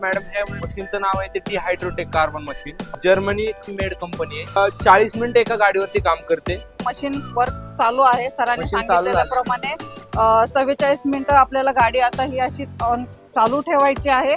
Madam ह्या मशीनचं नाव आहे ते T hydrotech carbon machine Germany made company आहे चाळीस मिनिट एका गाडीवरती काम करते. मशीन वर्क चालू आहे. सरांनी मशीन चालू झालं. सांगितलेल्याप्रमाणे चव्वेचाळीस मिनिटं आपल्याला गाडी आता ही अशीच ऑन चालू ठेवायची आहे.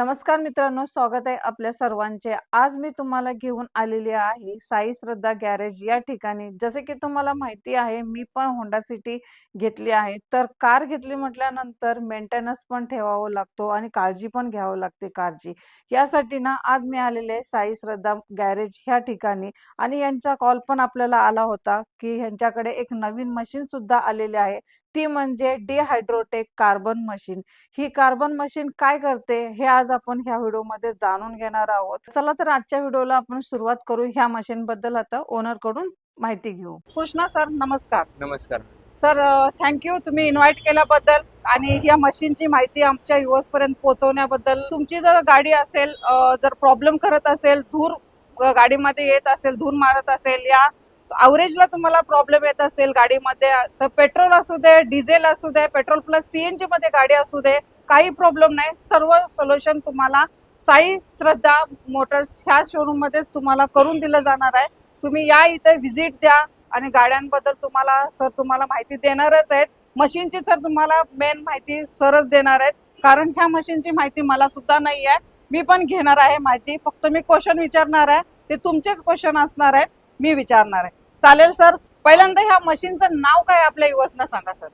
नमस्कार मित्रांनो स्वागत आहे आपल्या सर्वांचे. आज मी तुम्हाला घेऊन आलेली आहे साई श्रद्धा गॅरेज या ठिकाणी. जसे की तुम्हाला माहिती आहे मी पण होंडा सिटी घेतली आहे. तर कार घेतली म्हटल्यानंतर मेंटेनन्स पण ठेवावं लागतो आणि काळजी पण घ्यावं लागते कारची. यासाठी ना आज मी आलेले आहे साई श्रद्धा गॅरेज ह्या ठिकाणी. आणि यांचा कॉल पण आपल्याला आला होता की ह्यांच्याकडे एक नवीन मशीन सुद्धा आलेली आहे. ती म्हणजे डिहायड्रोटेक कार्बन मशीन ही कार्बन मशीन काय करते? हे आज आपण ह्या व्हिडिओमध्ये जाणून घेणार आहोत. चला तर आजच्या व्हिडिओला आपण सुरुवात करू. ह्या मशीन बद्दल आता ओनरकडून माहिती घेऊ. कृष्णा सर नमस्कार. नमस्कार. सर थँक्यू तुम्ही इन्व्हाइट केल्याबद्दल आणि या मशीनची माहिती आमच्या युवर्स पर्यंत पोहोचवण्याबद्दल. तुमची जर गाडी असेल जर प्रॉब्लेम करत असेल धूर गाडीमध्ये येत असेल धूर मारत असेल या अवरेजला तुम्हाला प्रॉब्लेम येत असेल गाडीमध्ये तर पेट्रोल असू दे डिझेल असू दे पेट्रोल प्लस सीएनजी मध्ये गाडी असू दे काही प्रॉब्लेम नाही. सर्व सोल्युशन तुम्हाला साई श्रद्धा मोटर्स ह्या शोरूम मध्येच तुम्हाला करून दिलं जाणार आहे. तुम्ही या इथे व्हिजिट द्या आणि गाड्यांबद्दल तुम्हाला सर तुम्हाला माहिती देणारच आहेत. मशीनची तर तुम्हाला मेन माहिती सरच देणार आहेत. कारण ह्या मशीनची माहिती मला सुद्धा नाही आहे. मी पण घेणार आहे माहिती. फक्त मी क्वेश्चन विचारणार आहे. ते तुमचेच क्वेश्चन असणार आहेत. मी विचारणार आहे. चालेल सर. पहिल्यांदा ह्या मशीनचं नाव काय आपल्या युवसना सांगा सर?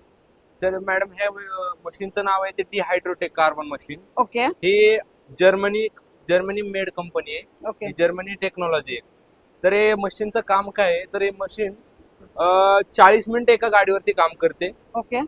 तर मॅडम ह्या मशीनचं नाव आहे ते T hydrotech carbon machine okay. हे जर्मनी जर्मनी मेड कंपनी आहे. ओके. ही जर्मनी टेक्नॉलॉजी आहे. तर हे मशीनचं काम काय आहे? तर हे मशीन चाळीस मिनिट एका गाडीवरती काम करते. ओके.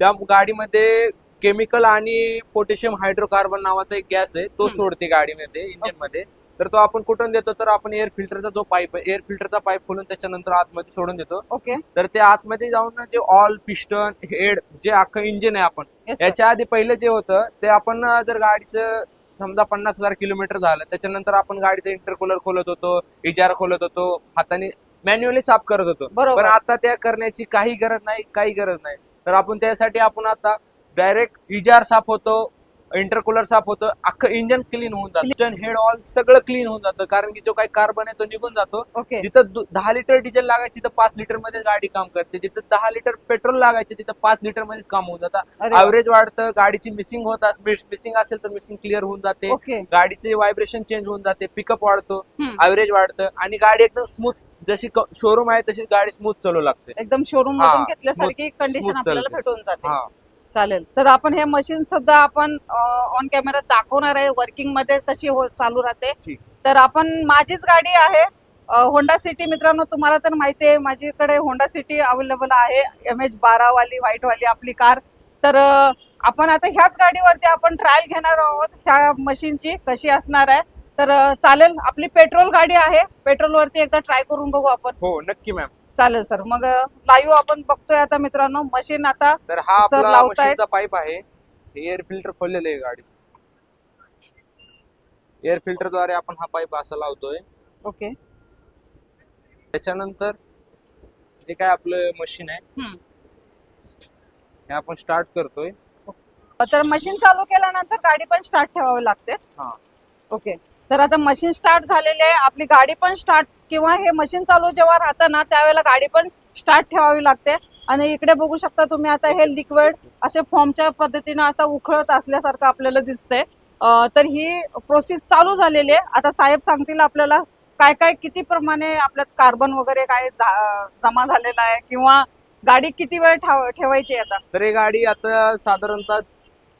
त्या गाडीमध्ये केमिकल आणि पोटॅशियम हायड्रोकार्बन नावाचा एक गॅस आहे. तो हम्म. सोडते गाडीमध्ये इंजिनमध्ये तर तो आपण कुठून देतो? तर आपण एअर फिल्टरचा जो पाईप आहे एअर फिल्टरचा पाईप खोलून त्याच्यानंतर आतमध्ये सोडून देतो. ओके तर ते आतमध्ये जाऊन जे ऑल पिस्टन हेड जे अख्खं इंजिन आहे आपण Yes, sir. याच्या आधी पहिले जे होतं ते आपण जर गाडीचं समजा पन्नास हजार किलोमीटर झालं त्याच्यानंतर आपण गाडीचं इंटरकूलर खोलत होतो इजार खोलत होतो हाताने मॅन्युअली साफ करत होतो. पण बरोबर आता त्या करण्याची काही गरज नाही काही गरज नाही. तर आपण त्यासाठी आपण आता डायरेक्ट इजार साफ होतो इंटरकूलर साफ होतं अख्खं इंजन क्लीन होऊन जातं. इंजन हेड ऑल सगळं क्लीन होऊन जातं. कारण की जो काही कार्बन आहे तो निघून जातो. ओके जिथं दहा लिटर डिझेल लागायची तिथं पाच लिटरमध्ये गाडी काम करते. जिथं दहा लिटर पेट्रोल लागायचे तिथं पाच लिटर मध्येच काम होऊन जातं. अवरेज वाढतं गाडीची मिसिंग होत मिसिंग असेल तर मिसिंग क्लिअर होऊन जाते. गाडीचे व्हायब्रेशन चेंज होऊन जाते पिकअप वाढतो. अवरेज वाढतं आणि गाडी एकदम स्मूथ जशी शोरूम आहे तशी गाडी स्मूथ चालू लागते. एकदम शोरूम मधून घेतल्यासारखी कंडिशन आपल्याला. भेटून जाते. चालेल. तर आपण हे मशीन सुद्धा आपण ऑन कॅमेरा दाखवणार आहे. वर्किंगमध्ये कशी हो चालू राहते. तर आपण माझीच गाडी आहे. होंडा सिटी मित्रांनो तुम्हाला तर माहिती आहे माझ्याकडे होंडा सिटी अवेलेबल आहे. एम एच बारा वाली व्हाईट वाली आपली कार तर आपण आता ह्याच गाडीवरती आपण ट्रायल घेणार आहोत. ह्या मशीनची कशी असणार आहे. तर चालेल. आपली पेट्रोल गाडी आहे. पेट्रोल वरती एकदा ट्राय करून बघू आपण. हो नक्की मॅम चालेल सर मग लाईव्ह आपण बघतोय आता मित्रांनो. मशीन आता तर हा सर आपला लावतायत. मशीनचा पाईप आहे. एअर फिल्टर खोललेलं आहे गाडीचं एअर फिल्टरद्वारे आपण हा पाईप असा लावतोय. ओके. त्याच्यानंतर जे काय आपलं मशीन आहे हम्म. हे आपण स्टार्ट करतोय. तर मशीन चालू केल्यानंतर गाडी पण स्टार्ट ठेवावी लागते. हा. ओके. तर आता मशीन स्टार्ट झालेली आहे. आपली गाडी पण स्टार्ट किंवा हे मशीन चालू जेव्हा राहतं ना त्यावेळेला गाडी पण स्टार्ट ठेवावी लागते. आणि इकडे बघू शकता तुम्ही आता हे लिक्विड असे फॉर्मच्या पद्धतीनं आता उखळत असल्यासारखं आपल्याला दिसतंय. तर ही प्रोसेस चालू झालेली आहे. आता साहेब सांगतील आपल्याला काय काय किती प्रमाणे आपल्यात कार्बन वगैरे काय जमा झालेला आहे किंवा गाडी किती वेळ ठेवायची आता? तर ही गाडी आता साधारणतः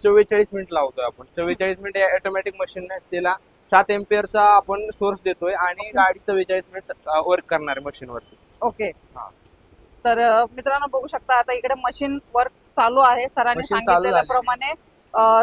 चव्वेचाळीस मिनिट लावतोय आपण. चव्वेचाळीस मिनिट ऑटोमॅटिक मशीन तिला सात एम्पियरचा आपण सोर्स देतोय आणि गाडी चव्वेचाळीस मिनिट वर्क करणार आहे मशीनवरती. ओके. हा. तर अ, मित्रांनो बघू शकता आता इकडे मशीन वर्क चालू आहे. सरांनी Machine चालू. सांगितलेल्याप्रमाणे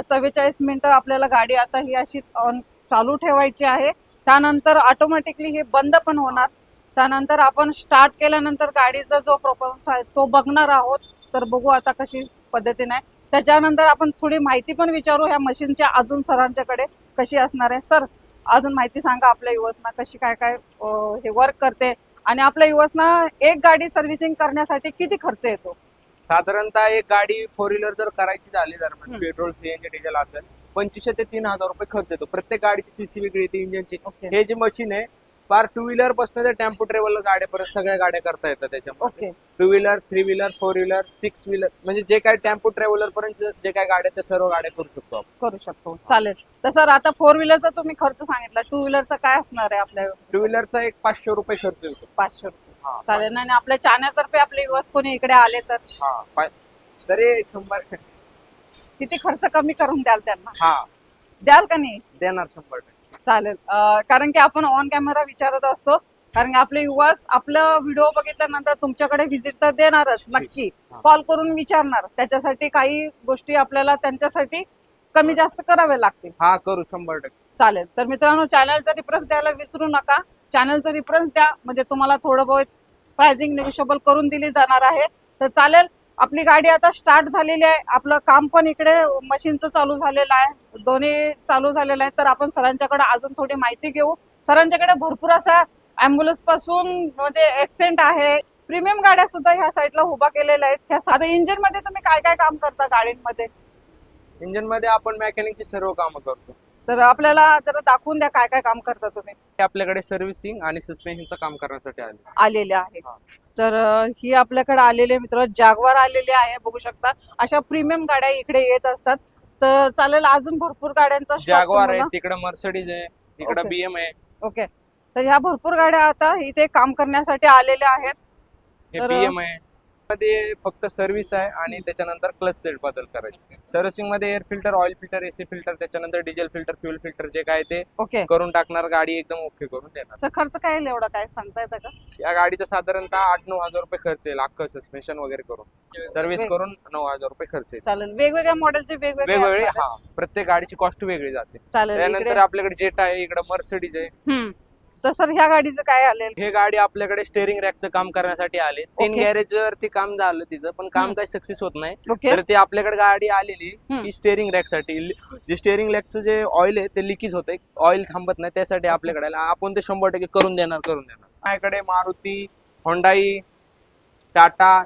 चव्वेचाळीस मिनिटं आपल्याला गाडी आता ही अशीच ऑन चालू ठेवायची आहे. त्यानंतर ऑटोमॅटिकली हे बंद पण होणार. त्यानंतर आपण स्टार्ट केल्यानंतर गाडीचा जो परफॉर्मन्स आहे तो बघणार आहोत. तर बघू आता कशी पद्धतीने. आहे. त्याच्यानंतर आपण थोडी माहिती पण विचारू ह्या मशीनच्या अजून सरांच्याकडे. कशी असणार आहे? सर अजून माहिती सांगा आपल्या युवसना कशी काय काय हे वर्क करते आणि आपल्या युवसना एक गाडी सर्व्हिसिंग करण्यासाठी किती खर्च येतो? साधारणतः एक गाडी फोर व्हीलर जर करायची झाली तर हम्म. पेट्रोल सीएनजी डिझेल असेल पंचवीसशे ते तीन हजार रुपये खर्च येतो. प्रत्येक गाडीची सीसी वेगळी येते इंजिनची हे जे मशीन आहे फार टू व्हीलरपासून ते टेम्पो ट्रेव्हल गाड्यापर्यंत सगळ्या गाड्या करता येतात त्याच्यामध्ये. Two wheeler three wheeler four wheeler six wheeler म्हणजे जे काय टेम्पो ट्रॅव्हलर पर्यंत जे काय गाड्या त्या सर्व गाड्या करू शकतो आपण. करू शकतो. चालेल. तर सर आता फोर व्हीलरचा तुम्ही खर्च सांगितला. टू व्हीलरचा काय असणार आहे आपल्या टू व्हीलरचा एक पाचशे रुपये खर्च येतो. पाचशे रुपये. चालेल. ना आणि आपल्या चॅनलतर्फे आपले युवस कोणी इकडे आले तर? तरी शंभर किती खर्च कमी करून द्याल त्यांना? हा. द्याल का नाही? देणार शंभर टक्के. चालेल. कारण की आपण ऑन कॅमेरा विचारत असतो. कारण की आपले युवास आपलं व्हिडिओ बघितल्यानंतर तुमच्याकडे व्हिजिट तर देणारच नक्की. कॉल करून विचारणार. त्याच्यासाठी काही गोष्टी आपल्याला त्यांच्यासाठी कमी जास्त कराव्या लागतील. हा करू. शंभर टक्के. चालेल. तर मित्रांनो चॅनलचा रिफरन्स द्यायला विसरू नका. चॅनलचा रिफरन्स द्या. म्हणजे तुम्हाला थोडं बहुत प्राइसिंग निगोशिएबल करून दिली जाणार आहे. तर चालेल. आपली गाडी आता स्टार्ट झालेली आहे. आपलं काम पण इकडे मशीनचं चालू झालेलं आहे. दोन्ही चालू झालेलं आहे. तर आपण सरांच्याकडे अजून थोडी माहिती घेऊ. सरांच्याकडे भरपूर असा अँब्युलन्सपासून म्हणजे एक्सेंट आहे. प्रीमियम गाड्या सुद्धा ह्या साईडला उभा केलेल्या आहेत. ह्या साध्या इंजिनमध्ये तुम्ही काय काय काम करता गाडींमध्ये? इंजिनमध्ये आपण मेकॅनिकची सर्व कामं करतो. तर आपल्याला जरा दाखवून द्या काय काय काम करता तुम्ही. आपल्याकडे सर्व्हिसिंग आणि सस्पेन्शनचं काम करण्यासाठी आले आलेले आहे. हा. तर अं, ही आपल्याकडे आलेले मित्र जागवार आलेले आहे बघू शकता. अशा प्रीमियम गाड्या इकडे येत असतात. तर चालेल अजून भरपूर गाड्यांचा जॅगवार आहे तिकडे मर्सडीज आहे Okay. बीएम आहे. ओके तर ह्या भरपूर गाड्या आता इथे काम करण्यासाठी आलेल्या आहेत. हे तर- बीएम आहे. मध्ये फक्त सर्व्हिस आहे आणि त्याच्यानंतर क्लच सेट बदल करायचे. सर्व्हिसिंगमध्ये air filter oil filter AC filter त्याच्यानंतर डिझेल फिल्टर फ्युल फिल्टर जे काय ते ओके करून टाकणार गाडी एकदम ओके करून देणार. सर खर्च काय येईल एवढा? काय सांगता येतं का? या गाडीचा साधारणतः आठ नऊ हजार रुपये खर्च येईल अख्खं सस्पेन्शन वगैरे करून. सर्व्हिस करून नऊ हजार रुपये खर्च येईल. चालेल. वेगवेगळ्या मॉडेलचे वेगवेगळे हा. प्रत्येक गाडीची कॉस्ट वेगळी जाते. चालेल त्यानंतर आपल्याकडे जेट आहे इकडे मर्सडीज आहे. तर सर ह्या गाडीचं काय आलेल? हे गाडी आपल्याकडे स्टेअरिंग रॅकचं काम करण्यासाठी आले. तीन Okay. गॅरेज वरती काम झालं तिचं पण काम हम्म. काही सक्सेस होत नाही. ओके. तर ते आपल्याकडे गाडी आलेली हम्म. ही स्टेअरिंग रॅकसाठी. जे स्टेअरिंग रॅकचं जे ऑइल आहे ते लिकेज होतंय. ऑइल थांबत नाही त्यासाठी आपल्याकडे आलं. आपण ते शंभर टक्के करून देणार करून देणार. माझ्याकडे मारुती होंडाई टाटा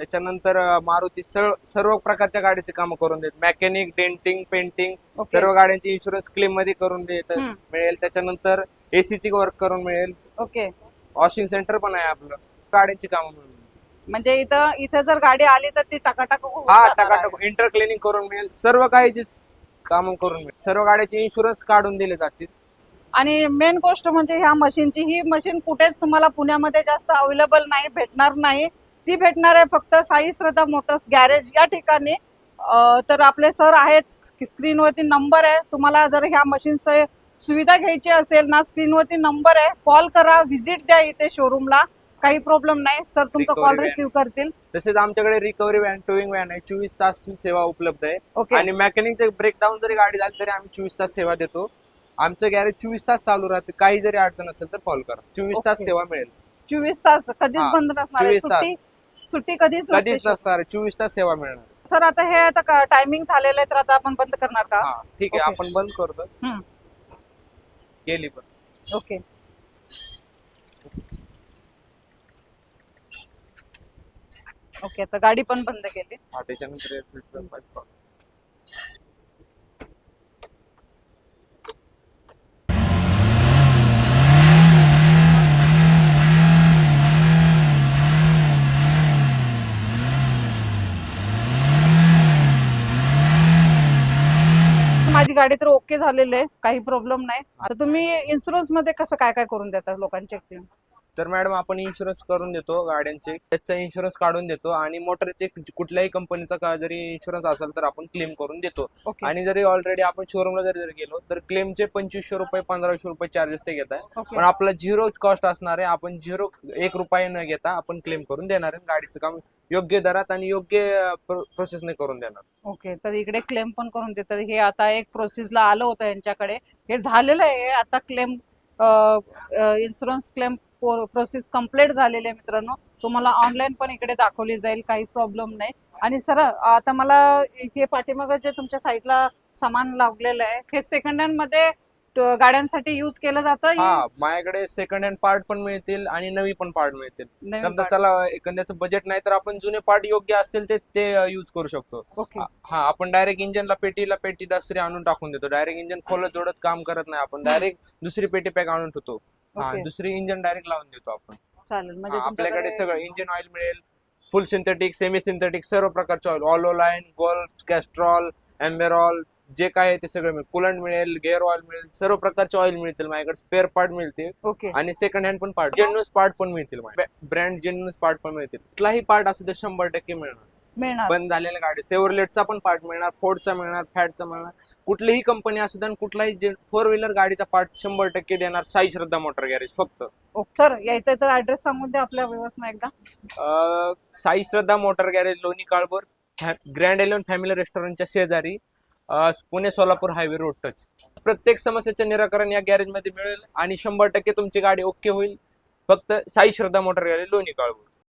त्याच्यानंतर अं, मारुती सर्व सर्व प्रकारच्या गाडीचे काम करून देत. Mechanic denting painting okay. सर्व गाड्यांची इन्शुरन्स क्लेममध्ये करून देत हम्म. मिळेल. त्याच्यानंतर एसीची वर्क करून मिळेल. ओके. वॉशिंग सेंटर पण आहे आपलं. गाड्यांची कामं म्हणजे इथं इथं जर गाडी आली तर ती टाकाटाक होऊन हा जाणार आहे. टाकाटक इंटर क्लिनिंग करून मिळेल. सर्व काही जे काम करून मिळेल. सर्व गाड्याचे इन्शुरन्स काढून दिले जातील. आणि मेन गोष्ट म्हणजे ह्या मशीनची ही मशीन कुठेच तुम्हाला पुण्यामध्ये जास्त अवेलेबल नाही भेटणार नाही. ती भेटणार आहे फक्त साई श्रद्धा मोटर्स गॅरेज या ठिकाणी. अं, तर आपले सर आहेत स्क्रीनवरती नंबर आहे. तुम्हाला जर ह्या मशीनचं सुविधा घ्यायची असेल ना स्क्रीनवरती नंबर आहे कॉल करा व्हिजिट द्या इथे शोरूमला काही प्रॉब्लेम नाही. सर तुमचा Recovery कॉल van. रिसिव्ह करतील. तसेच आमच्याकडे रिकव्हरी व्हॅन टोईंग व्हॅन आहे. चोवीस तास सेवा उपलब्ध आहे. ओके आणि मेकॅनिकचे ब्रेकडाऊन जरी गाडी झाली तरी आम्ही चोवीस तास सेवा देतो. आमचं गॅरेज चोवीस तास चालू राहते. काही जरी अडचण असेल तर कॉल करा. चोवीस तास Okay. सेवा मिळेल. चोवीस तास कधीच हा, बंद नसणार आहे. 24 तास. सुट्टी सुट्टी कधीच नसते कधीच नसणार चोवीस तास सेवा मिळणार सर आता हे आता टायमिंग झालेलं आहे तर आता आपण बंद करणार का? हा ठीक आहे. Okay. आपण बंद करतो. हम्म. गेली पण. ओके. ओके तर गाडी पण बंद केली. हा त्याच्यानंतर गाडी तर ओके झालेली आहे काही प्रॉब्लेम नाही. आता तुम्ही इन्शुरन्समध्ये कसं काय काय करून देता लोकांचे तर मॅडम आपण इन्शुरन्स करून देतो गाड्यांचे. त्याचा इन्शुरन्स काढून देतो आणि मोटरचे कुठल्याही कंपनीचा जरी इन्शुरन्स असेल तर आपण क्लेम करून देतो. ओके आणि जरी ऑलरेडी आपण शोरूमला जरी जरी गेलो तर क्लेमचे पंचवीसशे रुपये पंधराशे रुपये चार्जेस ते घेत आहे ओके पण आपला झिरो कॉस्ट असणार आहे. आपण झिरो एक रुपये न घेता आपण क्लेम करून देणार आहे गाडीचं काम योग्य दरात आणि योग्य प्रोसेसने करून देणार. ओके तर इकडे क्लेम पण करून देतात. हे आता एक प्रोसेसला आलं होतं यांच्याकडे. हे झालेलं आहे. आता claim insurance claim process complete झालेली आहे मित्रांनो. तुम्हाला ऑनलाईन पण इकडे दाखवली जाईल काही प्रॉब्लेम नाही. आणि सर आता मला हे पाठीमागं जे तुमच्या साईडला सामान लागलेलं आहे हे सेकंड हँडमध्ये गाड्यांसाठी युज केलं जातं? हा माझ्याकडे सेकंड हँड पार्ट पण मिळतील आणि नवी पण पार्ट मिळतील. part. चला एखाद्याचं बजेट नाही तर आपण जुने पार्ट योग्य असतील ते ते युज करू शकतो. हा आपण डायरेक्ट इंजिनला पेटीला पेटी डस्टरी आणून टाकून देतो. डायरेक्ट इंजिन खोलत जोडत काम करत नाही. आपण डायरेक्ट दुसरी पेटी पॅक आणून ठेवतो. हा ओके. दुसरी इंजिन डायरेक्ट लावून देतो आपण. चालेल म्हणजे हा, आपल्याकडे तुमच्याकडे- सगळं इंजिन ऑइल मिळेल फुल सिंथेटिक सेमी सिंथेटिक सर्व प्रकारचे ऑइल ऑलो लाईन गोल्फ कॅस्ट्रॉल एम्बेरॉल जे काय आहे ते सगळं मिळेल. कुलंट मिळेल गेअर ऑइल मिळेल सर्व प्रकारचे ऑइल मिळतील माझ्याकडे स्पेअर पार्ट मिळतील. ओके. आणि सेकंड हँड पण पार्ट जेन्युअस पार्ट पण मिळतील ब्रँड जेन्युअस पार्ट पण मिळतील. कुठलाही पार्ट असू दे शंभर टक्के मिळणार. मिळणार. बंद झालेल्या गाडी सेव्हरलेटचा पण पार्ट मिळणार फोर्डचा मिळणार फॅटचा मिळणार. कुठलीही कंपनी असू दे आणि कुठलाही फोर व्हीलर गाडीचा पार्ट शंभर टक्के देणार साई श्रद्धा मोटर गॅरेज फक्त. सर यायचं तर ऍड्रेस सांगून द्या आपल्या व्यवस्था एकदा. Sai Shraddha motor garage Loni Kalbhor grand eleven family रेस्टॉरंटच्या शेजारी Pune Solapur highway road touch प्रत्येक समस्याचे निराकरण या गॅरेजमध्ये मिळेल आणि शंभर टक्के तुमची गाडी ओके होईल. फक्त साई श्रद्धा मोटर गॅरेज लोणी काळभोर.